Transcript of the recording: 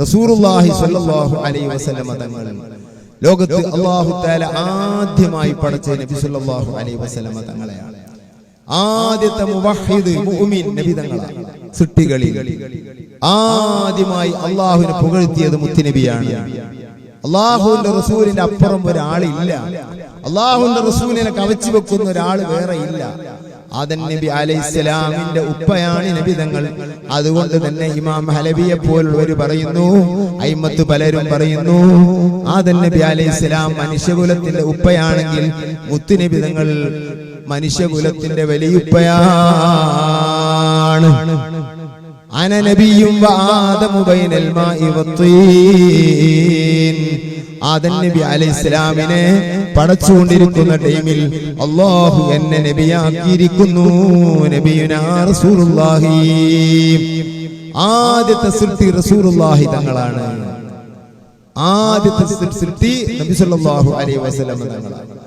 റസൂറുല്ലാഹി സ്വല്ലല്ലാഹു അലൈഹി വസല്ലമ തങ്ങൾ. ലോകത്ത് അല്ലാഹു തആല ആദ്യമായി പടച്ച നബി സല്ലല്ലാഹു അലൈഹി വസല്ലമ തങ്ങളെയാണ് ആദ്യത്തെ മുവഹിദ് മുഅ്മിൻ നബി തങ്ങളാണ്. സൃഷ്ടികളിൽ ആദ്യമായി അള്ളാഹുവിനെ പുകഴ്ത്തിയത് മുത്തുനബിയാണ് അള്ളാഹുവിന്റെ റസൂലിന്റെ അപ്പുറം ഒരാളില്ല. അള്ളാഹുവിന്റെ റസൂലിനെ കവച്ചു വെക്കുന്ന ഒരാൾ വേറെ ഇല്ല ആദൻ നബി അലൈഹിസ്സലാമിന്റെ ഉപ്പയാണ് നബി തങ്ങൾ അതുകൊണ്ട് തന്നെ ഇമാം ഹലബിയെ പോലുള്ളവർ പറയുന്നു അയിമത്ത് പലരും പറയുന്നു ആദൻ നബി അലൈഹിസ്സലാം മനുഷ്യകുലത്തിന്റെ ഉപ്പയാണെങ്കിൽ മുത്തുനബി തങ്ങൾ മനുഷ്യകുലത്തിന്റെ വലിയുപ്പയാണ് അനനബിയും ആദമു ബൈനൽ മാഇ വത്തീൻ ആദൻ നബി അലൈഹി ഇസ്ലാമിനെ പടച്ചുകൊണ്ടിരിക്കുന്ന ടൈമിൽ അള്ളാഹു എന്നെ നബിയാക്കിയിരിക്കുന്നു. നബിയുനാ റസൂലുള്ളാഹി. ആദ്യത്തെ സൃഷ്ടി റസൂലുള്ളാഹി തങ്ങളാണ്. ആദ്യത്തെ സൃഷ്ടി നബി സല്ലല്ലാഹു അലൈഹി വസല്ലം തങ്ങളാണ്.